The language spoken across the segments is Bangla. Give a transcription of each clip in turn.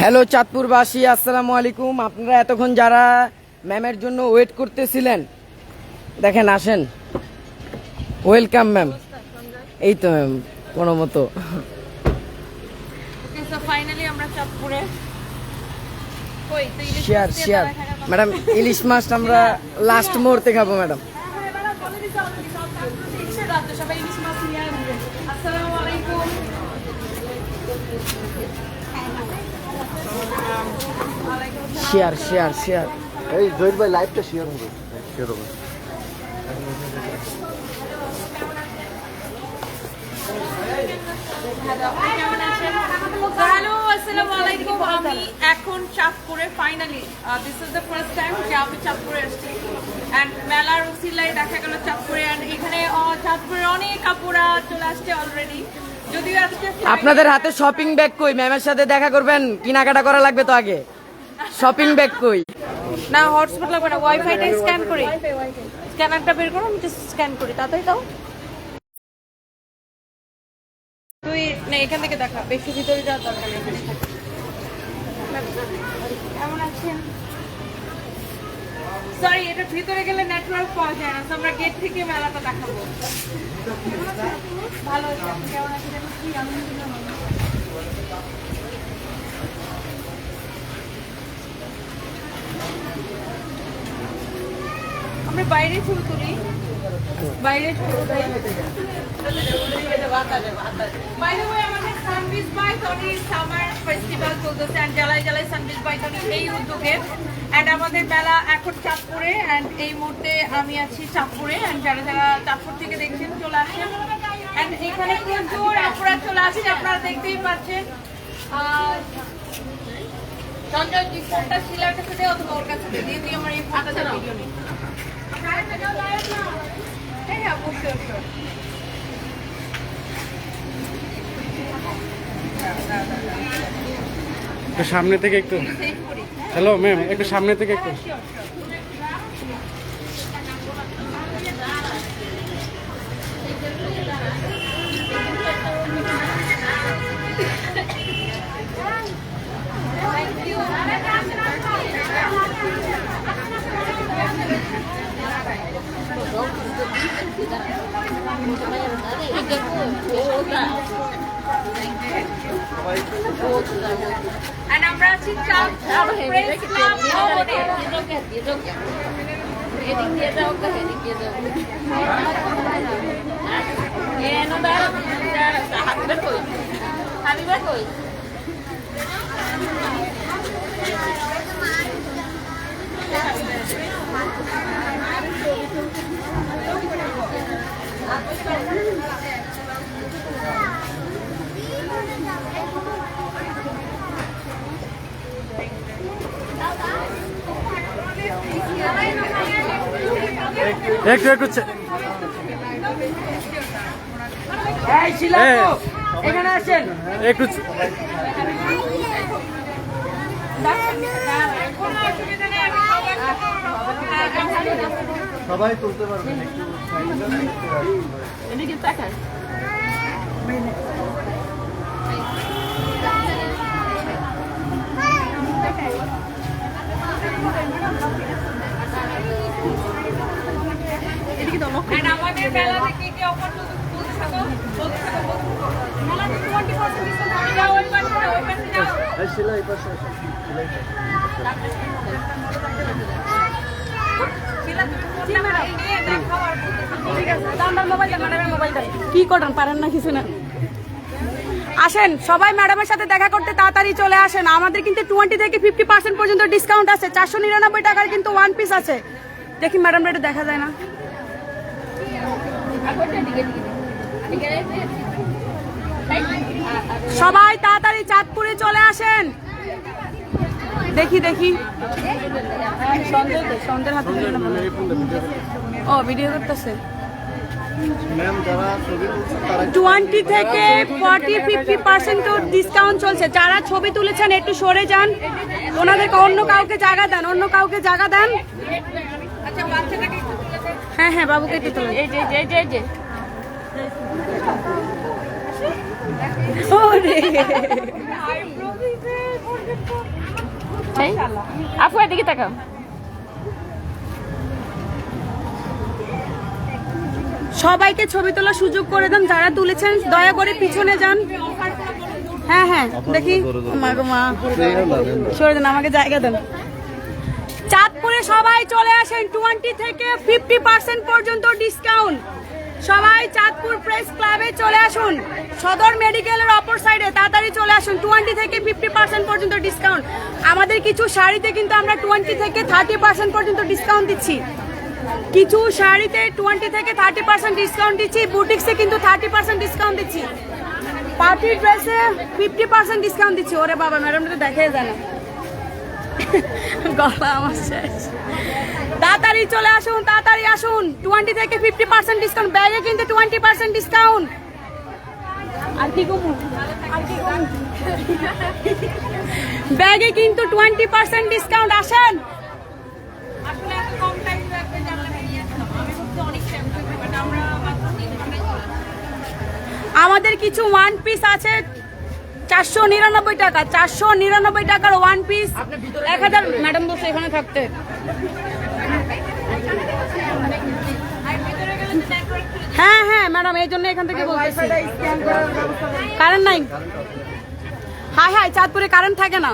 হ্যালো চাঁদপুরবাসী আসসালামু আলাইকুম আপনারা এতক্ষণ যারা ম্যামের জন্য ওয়েট করতেছিলেন দেখেন আসেন ওয়েলকাম ম্যাম এই তো ম্যাম কোনো মতো শেয়ার মাছ শেয়ার। ম্যাডাম ইলিশ মাছটা আমরা লাস্ট মুহূর্তে খাব ম্যাডাম হ্যাঁ, হ্যাঁ, এবার আর বলে দিতে হবে, সব চাঁদপুরে ইলিশের রাজ্য, সবাই ইলিশ মাছ নিয়ে আসবে। আসসালামু আলাইকুম। শেয়ার শেয়ার শেয়ার এই জহির ভাই লাইভটা শেয়ার হবে। শেয়ার হবে। আসসালামু আলাইকুম। আমি এখন চাঁদপুরে finally this is the first time যে আমি চাঁদপুরে এসেছি অ্যান্ড মেলার উসিলায় দেখা গেল চাঁদপুরে। অ্যান্ড এখানে চাঁদপুরে অনেক কাপড়া চলে আসছে অলরেডি আপনাদের হাতে শপিং ব্যাগ কই? ম্যামের সাথে দেখা করবেন কেনাকাটা করা লাগবে তো আগে। শপিং ব্যাগ কই? না হটস্পট লাগবে না ওয়াইফাইটা স্ক্যান করি। স্ক্যানারটা বের করো আমি স্ক্যান করি তাড়াতাড়ি দাও তুই না এখান থেকে দেখা বেশি ভিতরে যাওয়ার দরকার নেই। এখানে কেমন আছেন? সরি এটা ভিতরে গেলে নেটওয়ার্ক পাওয়া যায় না আমরা গেট থেকে মেলাটা দেখাবো। ভালো কেমন আছেন? কি আমরা বাইরে ছবি তুলি। বাইরে ছবি তুলি। আমাদের Sunbiz by Tony summer festival চলতেছে জ্বালায় জ্বালায় সানবিজ বাই টনি এই উদ্যোগে। And আমাদের মেলা এখন চাঁদপুরে and এই মুহূর্তে আমি আছি চাঁদপুরে and যারা যারা চাঁদপুর থেকে দেখছেন চলে আসেন। And এখানে প্রচুর আপনারা চলে আসেন আপনারা দেখতেই পাচ্ছেন। আর সঞ্জয় তুই ফোনটা শিলার কাছে দে অথবা ওর কাছে দে দিয়ে তুই আমার এই ফোনটা ভিডিও নেই হ্যাঁ হ্যাঁ অবশ্যই অবশ্যই। সামনে থেকে একটু। হ্যালো ম্যাম একটু সামনে থেকে একটু। আমরা আছি চাঁদপুর প্রেস ক্লাব ভবনে। একটু একটু চে- এই শিলা এই। আপু, এখানে আসেন একটু অসুবিধা নেই, আমি সবার- সবাই তুলতে পারবেন একটু And আমাদের মেলা থেকে কি অফার বলতে থাকো বলতে থাকো বলতে 20% discount হবে। যাও, ওই পাশে যাও, ওই পাশে যাও। এই শিলা এই পাশে শিলা এই পাশে। শিলা, তুমি ফোনটা নিয়ে দেখাও আর বলতে থাকো। কি করেন পারেন না কিছু না আসেন সবাই ম্যাডামের সাথে দেখা করতে তাড়াতাড়ি চলে আসেন আমাদের কিন্তু টোয়েন্টি থেকে ফিফটি পার্সেন্ট পর্যন্ত ডিসকাউন্ট আছে চারশো নিরানব্বই টাকার কিন্তু ওয়ান পিস আছে দেখি ম্যাডাম এটা দেখা যায় না সবাই তাড়াতাড়ি চাঁদপুরে চলে আসেন। দেখি দেখি। ও ভিডিও করতেছে। টোয়েন্টি থেকে ফর্টি ফিফটি পার্সেন্ট ডিসকাউন্ট চলছে। যারা ছবি তুলেছেন, একটু সরে যান। ওনাদেরকে অন্য কাউকে জায়গা দেন, অন্য কাউকে জায়গা দেন। তুলে। হ্যাঁ হ্যাঁ বাবুকে একটু তোলেন এই যে এই যে এই যে ওরে আইব্রো দিতে এই, আপু এদিকে তাকাও। সবাইকে ছবি তোলার সুযোগ করে দেন যারা তুলেছেন দয়া করে পিছনে যান। হ্যাঁ হ্যাঁ দেখি। মা সরে দেন আমাকে জায়গা দেন। চাঁদপুরে সবাই চলে আসেন টোয়েন্টি থেকে ফিফটি পার্সেন্ট পর্যন্ত ডিসকাউন্ট প্রেস ক্লাবে চলে আসুন। সদর মেডিকেলের অপর সাইডে তাড়াতাড়ি চলে আসুন। টোয়েন্টি থেকে ফিফটি পার্সেন্ট পর্যন্ত ডিসকাউন্ট আমাদের কিছু শাড়িতে কিন্তু আমরা টোয়েন্টি থেকে থার্টি পার্সেন্ট পর্যন্ত ডিসকাউন্ট দিচ্ছি। কিছু শাড়িতে টোয়েন্টি থেকে থার্টি পার্সেন্ট ডিসকাউন্ট দিচ্ছি। বুটিক্সে কিন্তু থার্টি পার্সেন্ট ডিসকাউন্ট দিচ্ছি। পার্টি ড্রেসে ফিফটি পার্সেন্ট ডিসকাউন্ট দিচ্ছি। ওরে বাবা ম্যাডাম তো দেখে জানা গলা আমার শেষ। তাড়াতাড়ি চলে আসুন তাড়াতাড়ি আসুন। টোয়েন্টি থেকে ফিফটি পার্সেন্ট ডিসকাউন্ট ব্যাগে কিন্তু টোয়েন্টি পার্সেন্ট ডিসকাউন্ট আর কি কমু ব্যাগে কিন্তু টোয়েন্টি পার্সেন্ট ডিসকাউন্ট আসেন। আমাদের কিছু ওয়ান পিস আছে চারশো নিরানব্বই টাকা চারশো নিরানব্বই টাকার ওয়ান পিস এক হাজার ম্যাডাম বসে এখানে থাকতে আর ভিতরে গেলে তো নেটওয়ার্ক হ্যাঁ হ্যাঁ ম্যাডাম এই জন্য এখান থেকে বলতেছি। কারেন্ট নাই? হাই হাই চাঁদপুরে কারেন্ট থাকে না।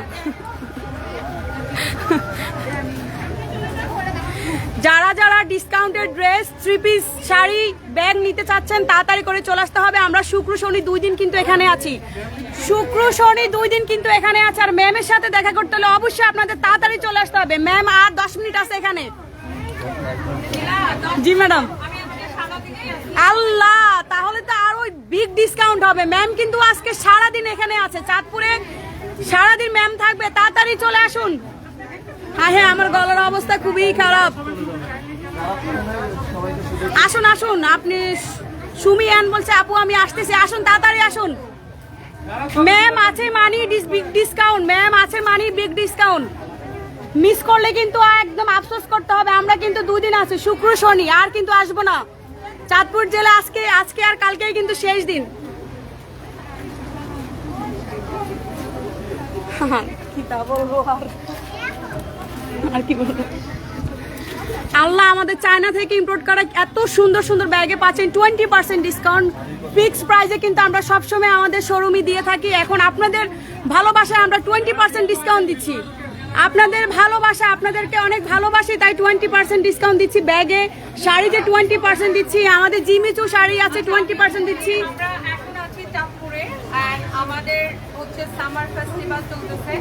যারা যারা discounted dress three piece sari bag নিতে চাচ্ছেন তাড়াতাড়ি করে চলে আসতে হবে। আমরা শুক্র শনি দুই দিন কিন্তু এখানে আছি। শুক্র শনি দুই দিন কিন্তু এখানে আছে। আর ম্যামের সাথে দেখা করতে হলে অবশ্যই আপনাদের তাড়াতাড়ি চলে আসতে হবে। ম্যাম আর দশ মিনিট আছে এখানে। জি ম্যাডাম আমি আজকে সারা দিনেই আছি আল্লাহ, তাহলে তো আরও বিগ ডিসকাউন্ট হবে। ম্যাম কিন্তু আজকে সারাদিন এখানে আছে। চাঁদপুরে সারাদিন ম্যাম থাকবে। তাড়াতাড়ি চলে আসুন। হ্যাঁ হ্যাঁ আমার গলার অবস্থা খুবই খারাপ। আসুন আসুন। আপনি সুমি অ্যান বলছে, আপু, আমি আসতেছি। আসুন, তাড়াতাড়ি আসুন। ম্যাম আছে মানি বিগ ডিসকাউন্ট ম্যাম আছে মানি বিগ ডিসকাউন্ট মিস করলে কিন্তু একদম আফসোস করতে হবে। আমরা কিন্তু দুই দিন আছি। শুক্র, শনি। আর কিন্তু আসব না। চাঁদপুর জেলা আজকে আজকে আর কালকেই কিন্তু শেষ দিন। আর? আর কি বলব? আল্লাহ আমাদের চায়না থেকে ইম্পোর্ট করা এত সুন্দর সুন্দর ব্যাগে পাচ্ছেন টোয়েন্টি পার্সেন্ট ডিসকাউন্ট ফিক্সড প্রাইসে কিন্তু আমরা সবসময় আমাদের শোরুমে দিয়ে থাকি। এখন আপনাদের ভালোবাসায় আমরা টোয়েন্টি পার্সেন্ট ডিসকাউন্ট দিচ্ছি। আপনাদের ভালোবাসা আপনাদেরকে অনেক ভালোবাসি তাই টোয়েন্টি পার্সেন্ট ডিসকাউন্ট দিচ্ছি ব্যাগে। শাড়িতে টোয়েন্টি পার্সেন্ট দিচ্ছি আমাদের জিমিচু শাড়ি আছে টোয়েন্টি পার্সেন্ট দিচ্ছি। আমরা এখন আছি চাঁদপুরে and আমাদের হচ্ছে সামার ফেস্টিভ্যাল চলতেছে।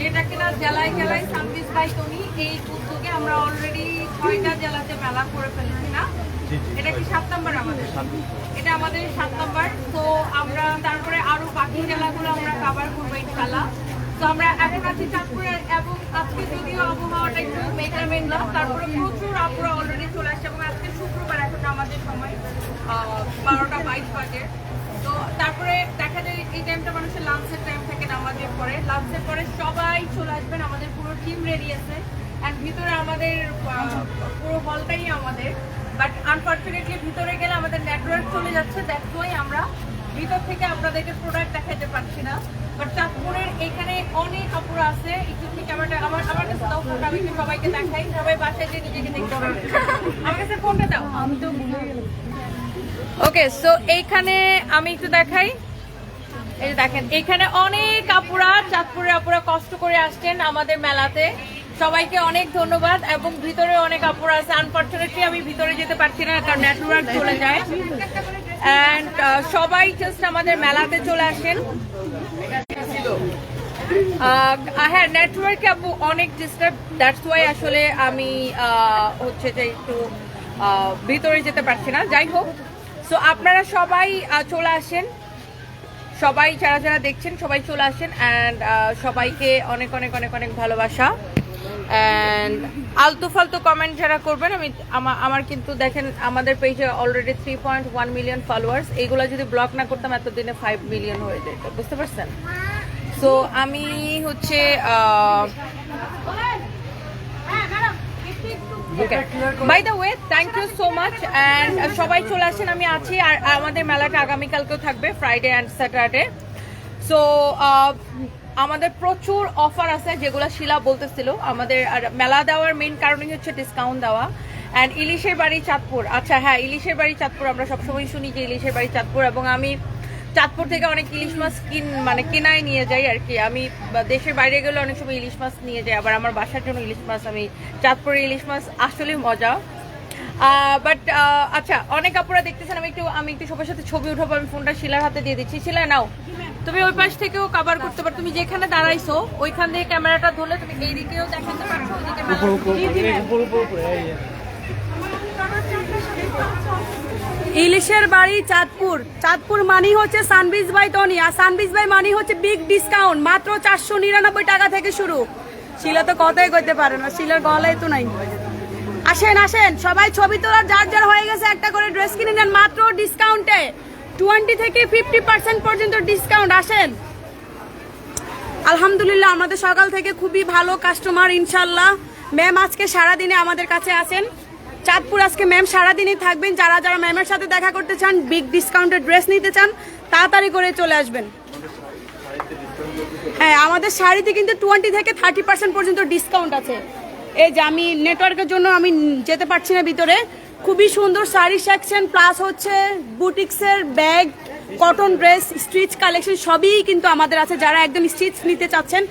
যেটা কিনা জেলায় জেলায় সার্ভিস বাই তনি এই উদ্যোগে আমরা অলরেডি ছয়টা জেলাতে মেলা করে ফেলেছি না? এটা কি সাত নম্বর আমাদের? এটা আমাদের সাত নম্বর। তো আমরা তারপরে আরও বাকি জেলাগুলো আমরা কাভার করব ইনশাল্লাহ সবাই চলে আসবেন, আমাদের পুরো টিম রেডি আছে। ভিতরে আমাদের পুরো হলটাই আমাদের। বাট আনফর্চুনেটলি ভিতরে গেলে আমাদের নেটওয়ার্ক চলে যাচ্ছে দ্যাটস আমরা ভিতর থেকে আপনাদেরকে প্রোডাক্ট দেখাতে পারছি না। বাট চাঁদপুরের এখানে অনেক কাপড় আছে। একটু আমার আমার আমার কাছে দাও ফোনটা আমি সবাইকে দেখাই। সবাই বাসায় যে নিজেকে দেখতে পাবে। আমার কাছে ফোনটা দাও। আমি তো ওকে সো এইখানে আমি একটু দেখাই। এই দেখেন এখানে অনেক আপুরা চাঁদপুরের আপুরা কষ্ট করে আসছেন আমাদের মেলাতে। সবাইকে অনেক ধন্যবাদ এবং ভিতরে অনেক আপুরা আছে। আনফর্চুনেটলি আমি ভিতরে যেতে পারছি না কারণ নেটওয়ার্ক চলে যায়। অ্যান্ড সবাই জাস্ট আমাদের মেলাতে চলে আসেন। হ্যাঁ নেটওয়ার্কে অনেক ডিস্টার্ব দ্যাটস ওয়াই আসলে আমি হচ্ছে যে একটু ভিতরে যেতে পারছি না। যাই হোক সো আপনারা সবাই চলে আসেন। সবাই যারা যারা দেখছেন, সবাই চলে আসেন অ্যান্ড সবাইকে অনেক অনেক অনেক অনেক ভালোবাসা। অ্যান্ড আলতু ফালতু কমেন্ট যারা করবেন, আমি আমার কিন্তু দেখেন, আমাদের পেজে already three point one million followers এইগুলো যদি ব্লক না করতাম, এতদিনে ফাইভ মিলিয়ন হয়ে যেত। বুঝতে পারছেন? সো আমি হচ্ছে by the way thank you so much and সবাই চলে আসেন, আমি আছি আর আমাদের মেলাটা আগামীকালকেও থাকবে ফ্রাইডে অ্যান্ড স্যাটারডে সো আমাদের প্রচুর অফার আছে, যেগুলো শিলা বলতেছিল। আমাদের আর মেলা দেওয়ার মেইন কারণই হচ্ছে ডিসকাউন্ট দেওয়া। অ্যান্ড ইলিশের বাড়ি চাঁদপুর। আচ্ছা হ্যাঁ ইলিশের বাড়ি চাঁদপুর আমরা সবসময় শুনি যে ইলিশের বাড়ি চাঁদপুর। এবং আমি চাঁদপুর থেকে অনেক ইলিশ মাছ কিন মানে কেনায় নিয়ে যাই আর কি। আমি দেশের বাইরে গেলে অনেক সময় ইলিশ মাছ নিয়ে যাই আবার আমার বাসার জন্য ইলিশ মাছ আমি চাঁদপুরের ইলিশ মাছ আসলে মজা। বাট আচ্ছা অনেক আপুরা দেখতেছেন আমি একটু আমি একটু সবার সাথে ছবি উঠাবো আমি ফোনটা শিলার হাতে দিয়ে দিচ্ছি। শিলা নাও। তুমি ওই পাশ থেকেও কভার করতে পারো। তুমি যেখানে দাঁড়াইছো ওইখান থেকে ক্যামেরাটা ধরলে তুমি এই দিকেও দেখাতে পারছ ওইদিকে ইলিশের বাড়ি চাঁদপুর। চাঁদপুর মানি হচ্ছে সানবিজ বাই টনি আর সানবিজ বাই মানি হচ্ছে বিগ ডিসকাউন্ট মাত্র চারশো নিরানব্বই টাকা থেকে শুরু। শিলা তো কথাই করতে পারে না, শিলার গলায় তো নাই। আসেন আসেন, সবাই ছবি তোলার যার যার হয়ে গেছে, একটা করে ড্রেস কিনে নেন, মাত্র ডিসকাউন্টে টোয়েন্টি থেকে ফিফটি পার্সেন্ট পর্যন্ত ডিসকাউন্ট আসেন। আলহামদুলিল্লাহ, আমাদের সকাল থেকে খুবই ভালো কাস্টমার ইনশাল্লাহ। ম্যাম আজকে সারাদিনে আমাদের কাছে আছেন। চাঁদপুর আজকে ম্যাম সারাদিনই থাকবেন। যারা যারা ম্যামের সাথে দেখা করতে চান বিগ ডিসকাউন্টের ড্রেস নিতে চান, তাড়াতাড়ি করে চলে আসবেন। হ্যাঁ আমাদের শাড়িতে কিন্তু টোয়েন্টি থেকে থার্টি পার্সেন্ট পর্যন্ত ডিসকাউন্ট আছে। এই যে আমি নেটওয়ার্কের জন্য আমি যেতে পারছি না ভিতরে। খুবই সুন্দর শাড়ি সেকশন প্লাস হচ্ছে বুটিক্সের bag cotton dress stitch collection সবই কিন্তু আমাদের আছে। যারা একদম স্টিচ নিতে চাচ্ছেন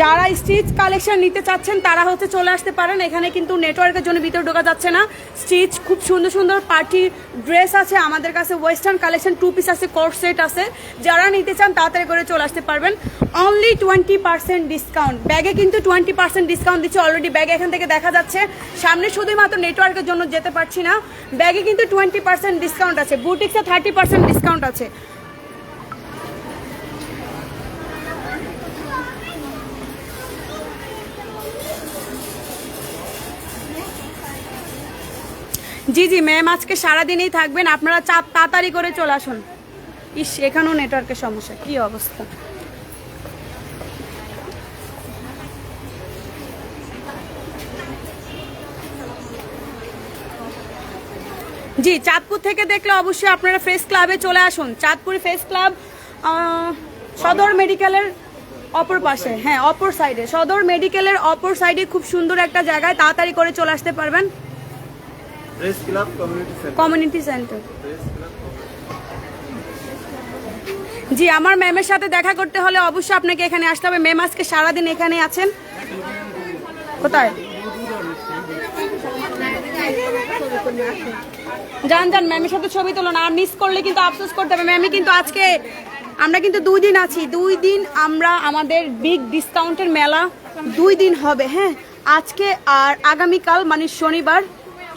যারা স্টিচ কালেকশন নিতে চাচ্ছেন, তারা হচ্ছে চলে আসতে পারেন। এখানে কিন্তু নেটওয়ার্কের জন্য ভিতরে ঢোকা যাচ্ছে না। স্টিচ খুব সুন্দর সুন্দর পার্টি ড্রেস আছে। আমাদের কাছে ওয়েস্টার্ন কালেকশন টু পিস আছে কোর্ট সেট আছে। যারা নিতে চান, তাড়াতাড়ি করে চলে আসতে পারবেন। অনলি টোয়েন্টি পার্সেন্ট ডিসকাউন্ট ব্যাগে কিন্তু টোয়েন্টি পার্সেন্ট ডিসকাউন্ট দিচ্ছে অলরেডি ব্যাগে এখান থেকে দেখা যাচ্ছে, সামনে শুধুমাত্র নেটওয়ার্কের জন্য যেতে পারছি না। ব্যাগে কিন্তু টোয়েন্টি পার্সেন্ট ডিসকাউন্ট আছে। বুটিক্সে থার্টি পার্সেন্ট ডিসকাউন্ট আছে। জি জি ম্যাম আজকে সারাদিনই থাকবেন। আপনারা চাপ তাড়াতাড়ি করে চলে আসুন। ইস, এখানেও নেটওয়ার্কের সমস্যা, কি অবস্থা? জি, চাঁদপুর থেকে দেখলে অবশ্যই আপনারা ফেস ক্লাবে চলে আসুন। চাঁদপুর ফেস ক্লাব সদর মেডিকেলের অপর পাশে হ্যাঁ অপর সাইডে সদর মেডিকেলের অপর সাইডে খুব সুন্দর একটা জায়গায় তাড়াতাড়ি করে চলে আসতে পারবেন। কমিউনিটি সেন্টার কমিউনিটি সেন্টার জি আমার ম্যামের সাথে দেখা করতে হলে অবশ্যই আপনাকে এখানে আসতে হবে। ম্যাম আজকে সারাদিন এখানে আছেন। কোথায়? যান যান ম্যামের সাথে ছবি তুলুন। আর মিস করলে কিন্তু আফসোস করতে হবে। ম্যামই কিন্তু আজকে আমরা কিন্তু দুই দিন আছি। দুই দিন আমরা আমাদের বিগ ডিসকাউন্টের মেলা দুই দিন হবে হ্যাঁ? আজকে আর আগামীকাল মানে শনিবার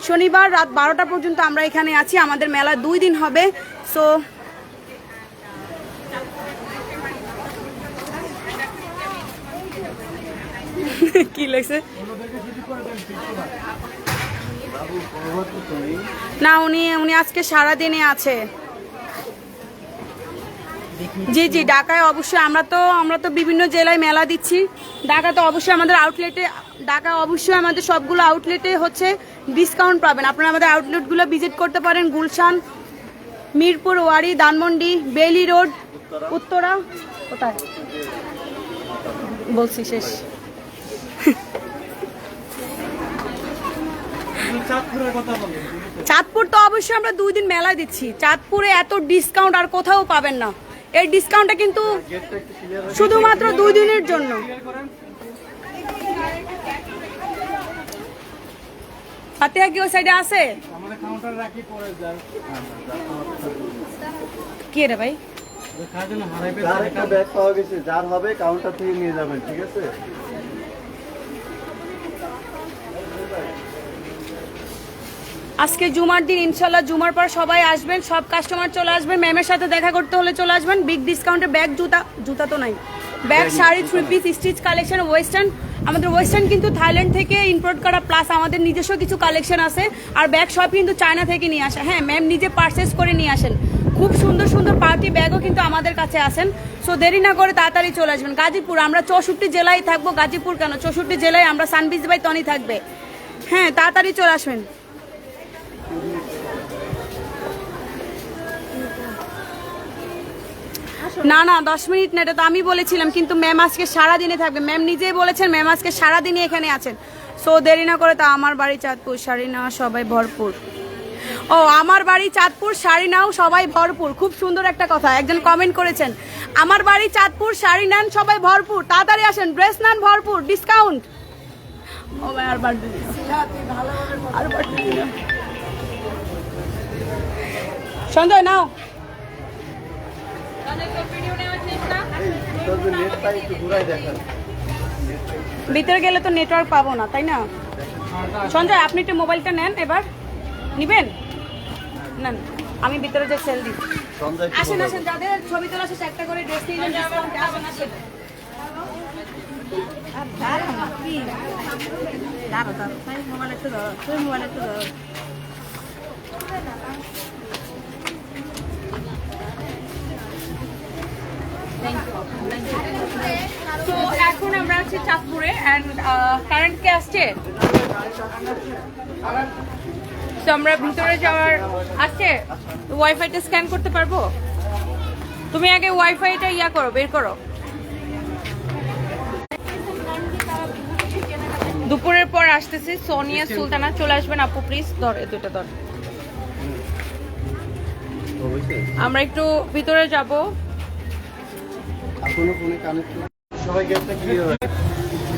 শনিবার রাত বারোটা পর্যন্ত আমরা এখানে আছি। আমাদের মেলা দুই দিন হবে। সো কি লাগছে না, উনি উনি আজকে সারা দিনে আছে। জি জি ঢাকায় অবশ্যই আমরা তো আমরা তো বিভিন্ন জেলায় মেলা দিচ্ছি। ঢাকা তো অবশ্যই আমাদের আউটলেটে ঢাকা অবশ্যই আমাদের সবগুলো আউটলেটে হচ্ছে ডিসকাউন্ট পাবেন। আপনারা আমাদের আউটলেটগুলো ভিজিট করতে পারেন। গুলশান মিরপুর ওয়ারি ধানমন্ডি বেলি রোড উত্তরা কোথায়? বলছি শেষ। চাঁদপুর তো অবশ্যই আমরা দুই দিন মেলা দিচ্ছি। চাঁদপুরে এত ডিসকাউন্ট আর কোথাও পাবেন না। এই ডিসকাউন্টটা কিন্তু শুধুমাত্র দুই দিনের জন্য। কি সাইডে আছে? কি রে ভাই? একটা পাওয়া গেছে, যার হবে কাউন্টার থেকে নিয়ে যাবেন, ঠিক আছে? আজকে জুমার দিন ইনশাল্লাহ জুমার পর সবাই আসবেন সব কাস্টমার চলে আসবেন ম্যামের সাথে দেখা করতে হলে চলে আসবেন। বিগ ডিসকাউন্টে ব্যাগ জুতা জুতা তো নাই। Bag sari three piece stitch collection western আমাদের ওয়েস্টার্ন কিন্তু থাইল্যান্ড থেকে ইম্পোর্ট করা প্লাস আমাদের নিজস্ব কিছু কালেকশন আছে। আর ব্যাগ সব কিন্তু চায়না থেকে নিয়ে আসে। হ্যাঁ ম্যাম নিজে পারচেস করে নিয়ে আসেন। খুব সুন্দর সুন্দর পার্টি ব্যাগও কিন্তু আমাদের কাছে আসেন সো দেরি না করে তাড়াতাড়ি চলে আসবেন। গাজীপুর আমরা চৌষট্টি জেলায় থাকব। গাজীপুর কেন? চৌষট্টি জেলায় আমরা সানবিজ বাই তনি থাকবে। হ্যাঁ তাড়াতাড়ি চলে আসবেন। না না, দশ মিনিট না এটা তো আমি বলেছিলাম, কিন্তু ম্যাম আজকে সারা দিনে থাকবে। ম্যাম নিজেই বলেছেন ম্যাম আজকে সারা দিনই এখানে আছেন। সো দেরি না করে তা আমার বাড়ি চাঁদপুর, শাড়ি নেওয়া সবাই ভরপুর। ও, আমার বাড়ি চাঁদপুর, শাড়ি নাও, সবাই ভরপুর। খুব সুন্দর একটা কথা, একজন কমেন্ট করেছেন। আমার বাড়ি চাঁদপুর, শাড়ি নেন, সবাই ভরপুর। তাড়াতাড়ি আসেন ড্রেস নেন, ভরপুর ডিসকাউন্ট বাড়তে সঞ্জয়, নাও তবে নেটটা একটু ঘুরাই দেখান ভিতরে গেলে তো নেটওয়ার্ক পাবো না তাই না? সঞ্জয় আপনি একটু মোবাইলটা নেন এবার। নিবেন? নেন। আমি ভিতরে যে সেল দিই আসেন আসেন যাদের ছবি তোলা শেষ একটা করে ড্রেস নিয়ে discount আসেন আসেন দাঁড়ো দাঁড়ো মোবাইল একটু ধরো তুমি মোবাইল একটু ধরো। তো এখন আমরা আছি চাঁদপুরে অ্যান্ড কারেন্ট কে আসছে? তো আমরা ভিতরে যাওয়ার আছে? ওয়াইফাইটা স্ক্যান করতে পারব? তুমি আগে ওয়াইফাইটা ইয়া করো, বের করো। দুপুরের পর আসতেছি, সোনিয়া সুলতানা চলে আসবেন। আপু প্লিজ ধর দুটো ধর। আমরা একটু ভিতরে যাব।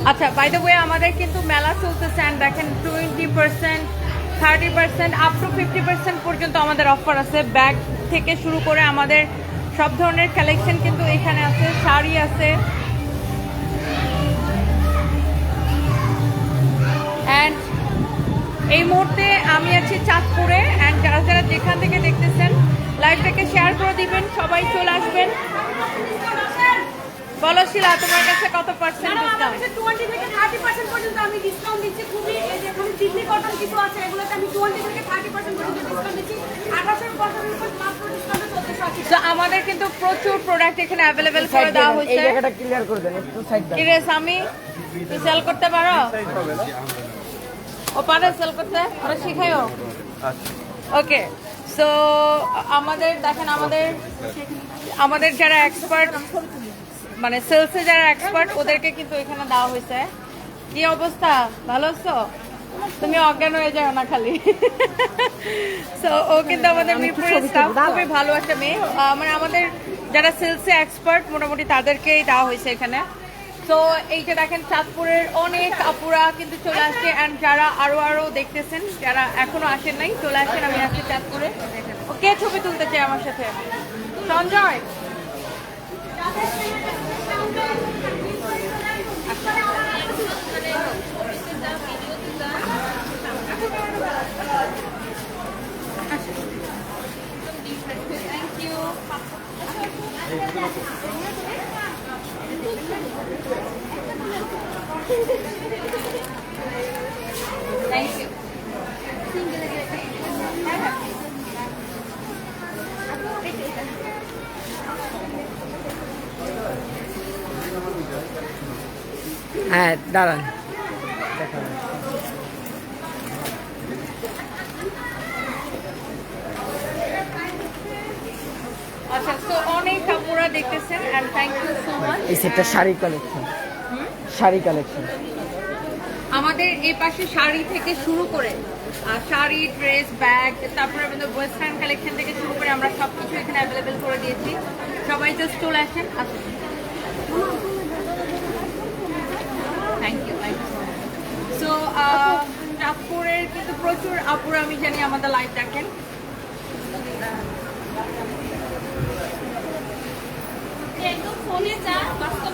আচ্ছা বাই দ্য ওয়ে আমাদের কিন্তু মেলা চলতেছে অ্যান্ড দেখেন twenty percent thirty percent up to fifty percent পর্যন্ত আমাদের অফার আছে। ব্যাগ থেকে শুরু করে আমাদের সব ধরনের কালেকশন কিন্তু এখানে আছে, শাড়ি আছে। অ্যান্ড এই মুহূর্তে আমি আছি চাঁদপুরে অ্যান্ড যারা যারা যেখান থেকে দেখতেছেন লাইভটাকে শেয়ার করে দিবেন, সবাই চলে আসবেন। বলো শিলা তোমার কাছে কত পার্সেন্ট ডিসকাউন্ট টোয়েন্টি থেকে থার্টি পার্সেন্ট পর্যন্ত আমি ডিসকাউন্ট দিচ্ছি। খুবই এই যে এখানে দিল্লি কটন কিছু আছে এগুলোতে আমি টোয়েন্টি থেকে থার্টি পার্সেন্ট পর্যন্ত ডিসকাউন্ট দিচ্ছি। আঠাশের পর্যন্ত মাত্র ডিসকাউন্ট তো আমাদের কিন্তু প্রচুর প্রোডাক্ট এখানে অ্যাভেলেবেল করে দেওয়া এই হয়েছে জায়গাটা ক্লিয়ার করে দেন একটু সাইড দেন কিরে স্বামী? তুই সেল করতে পারো? ও পারে সেল করতে? ওরা শিখাইও। ওকে সো আমাদের দেখেন আমাদের আমাদের যারা এক্সপার্ট মানে সেলসে যারা এক্সপার্ট ওদেরকে কিন্তু এখানে দেওয়া হয়েছে। কি অবস্থা? ভালো আছো? তুমি অজ্ঞান হয়ে যাও না খালি। সো ও কিন্তু আমাদের মিরপুরের স্টাফ খুবই ভালো একটা মেয়ে। মানে আমাদের যারা সেলসে এক্সপার্ট মোটামুটি তাদেরকেই দেওয়া হয়েছে এখানে। তো এই যে দেখেন চাঁদপুরের অনেক আপুরা কিন্তু চলে আসছে। অ্যান্ড যারা আরও আরও দেখতেছেন যারা এখনও আসেন নাই চলে আসেন আমি আজকে চাঁদপুরে। ও কে ছবি তুলতে চাই আমার সাথে? সঞ্জয়? Thank you. হ্যাঁ দাঁড়ান। আচ্ছা তো অনেক আপুরা দেখতেছেন and thank you so much এই সেটটা শাড়ি কালেকশন শাড়ি কালেকশন আমাদের এই পাশে শাড়ি থেকে শুরু করে শাড়ি ড্রেস ব্যাগ তারপরে আমাদের ওয়েস্টার্ন কালেকশন থেকে শুরু করে আমরা সব কিছু এখানে অ্যাভেলেবেল করে দিয়েছি। সবাই জাস্ট চলে আসেন আসুন। Thank you thank you so চাঁদপুরের কিন্তু প্রচুর আপুরা আমি জানি আমাদের লাইভ দেখেন। একদম ফোনে যা বাস্তব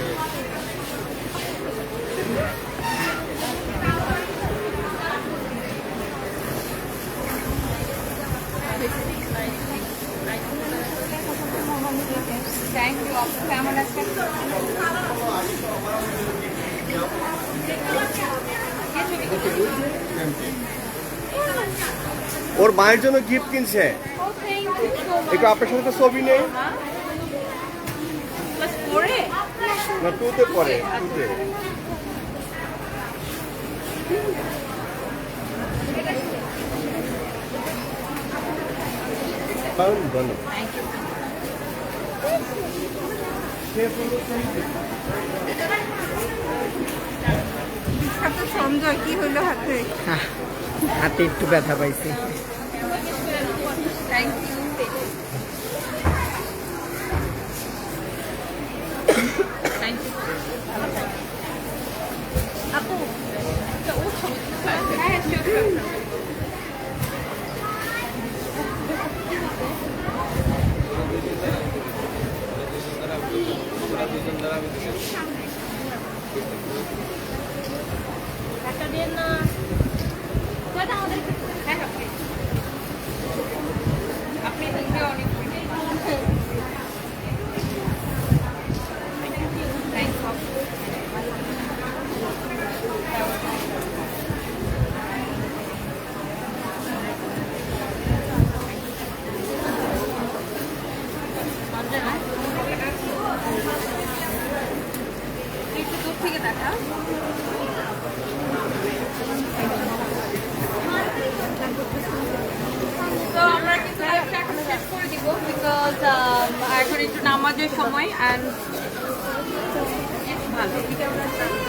ওর মায়ের জন্য গিফট কিনছে? Oh, thank you. একটু আপনার সাথে তো ছবি নেই? Plus না টুতে পরে টুতে ধন্যবাদ সঞ্জয় কি হলো হাতে? হাতে একটু ব্যথা পাইছে। থ্যাংক ইউ থ্যাংক ইউ আপু তো ও ছবি হ্যাঁ sure, sure. একটা দিন না কয়টা আমাদের হ্যাঁ, আপনি আপনি দেখবে অনেক থ্যাংক ইউ একটু দূর থেকে দেখা তো আমরা কিন্তু লাইভটা এখন শেষ করে দিব বিকজ এখন একটু নামাজের সময় অ্যান্ড ভালো।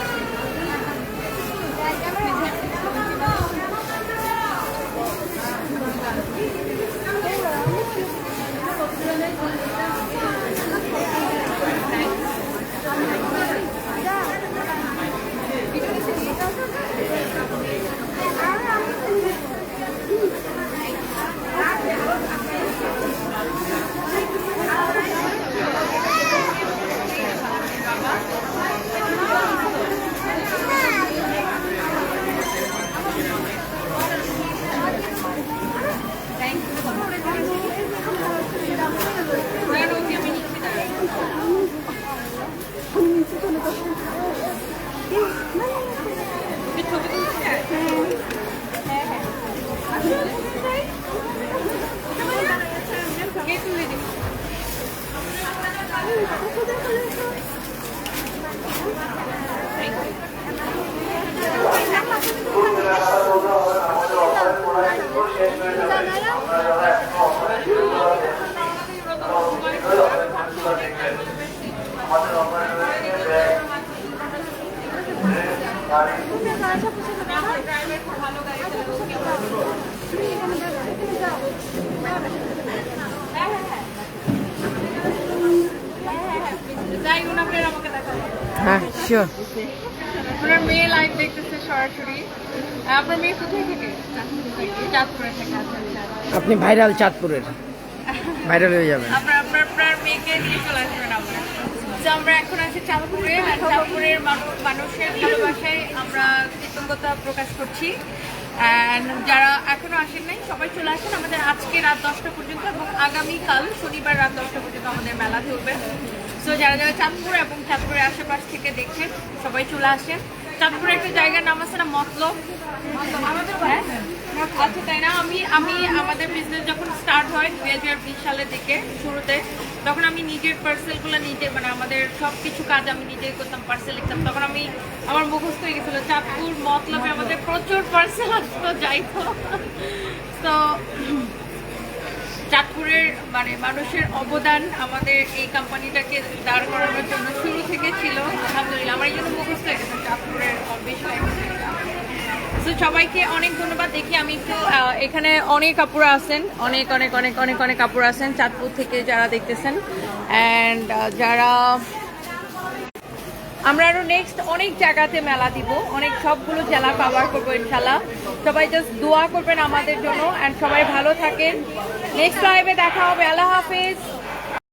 শিওর আপনার মেয়ে লাইভ দেখতেছে সরাসরি। আপনার মেয়ে কোথায় থেকে? চাঁদপুরে থেকে আচ্ছা আচ্ছা। আপনি ভাইরাল চাঁদপুরের। ভাইরাল হয়ে যাবেন। আপনার আপনার আপনার মেয়েকে নিয়ে চলে আসবেন আমরা আমরা এখন আছি চাঁদপুরে আর চাঁদপুরের মানুষের ভালোবাসায় আমরা কৃতজ্ঞতা প্রকাশ করছি। যারা এখনও আসেন নাই সবাই চলে আসেন। আমাদের আজকে রাত দশটা পর্যন্ত এবং আগামীকাল শনিবার রাত দশটা পর্যন্ত আমাদের মেলা চলবে সো যারা যারা চাঁদপুর এবং চাঁদপুরের আশেপাশ থেকে দেখছেন, সবাই চলে আসেন। চাঁদপুরে একটা জায়গার নাম আছে না, মতলব? হ্যাঁ? আচ্ছা তাই না? আমি আমি আমাদের বিজনেস যখন স্টার্ট হয় দুই হাজার বিশ সালের দিকে, শুরুতে, তখন আমি নিজের পার্সেলগুলো নিজে মানে আমাদের সব কিছু কাজ আমি নিজেই করতাম পার্সেল লিখতাম। তখন আমি আমার মুখস্থ হয়ে গেছিল, চাঁদপুর মতলবে আমাদের প্রচুর পার্সেল আসতো যাইতো তো চাঁদপুরের মানে মানুষের অবদান আমাদের এই কোম্পানিটাকে দাঁড় করানোর জন্য শুরু থেকে ছিল। আলহামদুলিল্লাহ, আমার এই জন্য মুখস্থ হয়ে গেছে চাঁদপুরের বিষয়। তো সবাইকে অনেক ধন্যবাদ। দেখি আমি একটু এখানে অনেক কাপড় আছেন, অনেক অনেক অনেক অনেক অনেক কাপড় আছেন চাঁদপুর থেকে যারা দেখতেছেন। অ্যান্ড যারা আমরা আরও নেক্সট অনেক জায়গাতে মেলা দিব, অনেক সবগুলো জেলা কভার করব ইনশাল্লাহ সবাই জাস্ট দোয়া করবেন আমাদের জন্য। অ্যান্ড সবাই ভালো থাকেন। নেক্সট লাইভে দেখা হবে। আল্লাহ হাফিজ।